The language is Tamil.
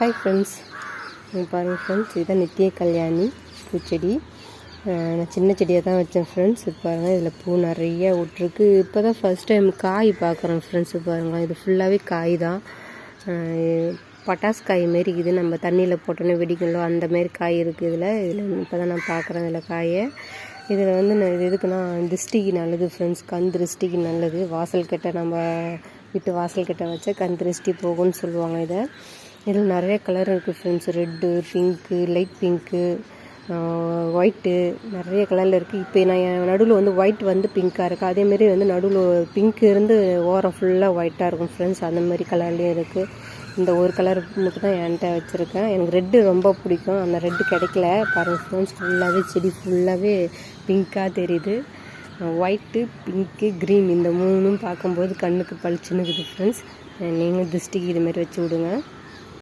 ஹாய் ஃப்ரெண்ட்ஸ் பாருங்கள் ஃப்ரெண்ட்ஸ் இதுதான் நித்திய கல்யாணி பூச்செடி. நான் சின்ன செடியாக தான் வச்சேன் ஃப்ரெண்ட்ஸ் பாருங்கள் இதில் பூ நிறைய விட்ருக்கு இப்போ தான் ஃபஸ்ட் டைம் காய் பார்க்குறேன் ஃப்ரெண்ட்ஸ் பாருங்கள் இது ஃபுல்லாகவே காய் தான் பட்டாசு காய் மாரி இது நம்ம தண்ணியில் போட்டோன்னே வெடிக்கலோ அந்த மாரி காய் இருக்குது இதில். இதில் இப்போ தான் நான் பார்க்குறேன் இதில் காயை. இதில் வந்து நான் இது எதுக்குன்னா திருஷ்டிக்கு நல்லது ஃப்ரெண்ட்ஸ் கண் திருஷ்டிக்கு நல்லது. வாசல் கிட்ட நம்ம வீட்டு வாசல் கிட்ட வச்சா கண் திருஷ்டி போகும்னு சொல்லுவாங்க இதை. இதில் நிறைய கலர் இருக்குது friends red pink light pink white நிறைய கலரில் இருக்குது இப்போ நான் என் நடுவில் வந்து ஒயிட் வந்து பிங்க்காக இருக்குது அதேமாரி வந்து நடுவில் பிங்க் இருந்து ஓரம் ஃபுல்லாக ஒயிட்டாக இருக்கும் ஃப்ரெண்ட்ஸ் அந்த மாதிரி கலர்லேயும் இருக்குது இந்த ஒரு கலர் மட்டும் தான் என்கிட்ட வச்சுருக்கேன். எனக்கு ரெட்டு ரொம்ப பிடிக்கும். அந்த ரெட்டு கிடைக்கல. பாருங்கள் ஃப்ரெண்ட்ஸ் ஃபுல்லாகவே செடி ஃபுல்லாகவே பிங்க்காக தெரியுது. ஒயிட்டு பிங்க்கு க்ரீன் இந்த மூணும் பார்க்கும்போது கண்ணுக்கு பளிச்சுன்னு இருக்குது ஃப்ரெண்ட்ஸ் நீங்கள் திருஷ்டிக்கு இதுமாரி வச்சு விடுங்க.